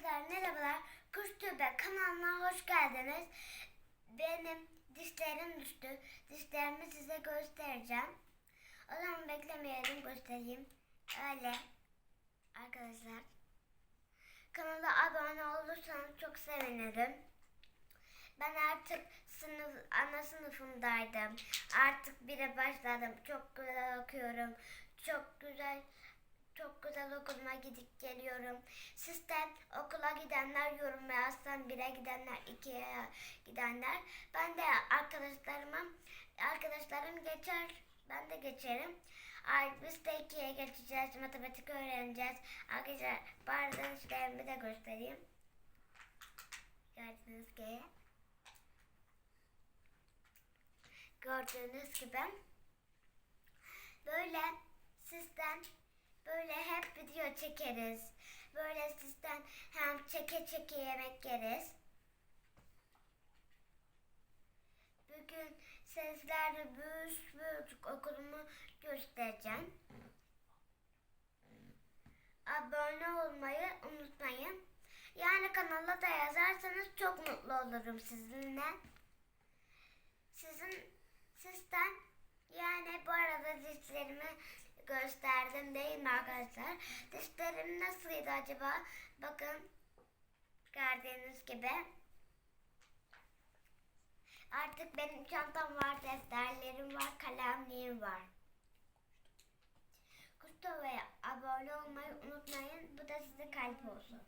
Arkadaşlar merhabalar. Kuş Tübe kanalına hoş geldiniz. Benim dişlerim düştü. Dişlerimi size göstereceğim. O zaman beklemeyelim göstereyim. Öyle. Arkadaşlar. Kanala abone olursanız çok sevinirim. Ben artık sınıf ana sınıfındaydım. Artık bire başladım. Çok güzel okuyorum. Çok güzel çok güzel okuluma gidip geliyorum. Siz de okula gidenler yorum yazsan bire gidenler ikiye gidenler. Ben de arkadaşlarıma arkadaşlarım geçer. Ben de geçerim. Biz de ikiye geçeceğiz. Matematik öğreneceğiz. Arkadaşlar bazen işlerimi de göstereyim. Gördüğünüz gibi. Gördüğünüz gibi. Böyle sizden video çekeriz. Böyle sizden hem çeke çeke yemek yeriz. Bugün sizlerle büyük büyük okulumu göstereceğim. Abone olmayı unutmayın. Yani kanala da yazarsanız çok mutlu olurum sizinle. Sizin sizden yani bu arada dişlerimi gösterdim değil mi arkadaşlar? Dişlerim nasılydı acaba? Bakın gördüğünüz gibi. Artık benim çantam var, defterlerim var, kalemliğim var. Kustuva'ya abone olmayı unutmayın. Bu da size kalp olsun.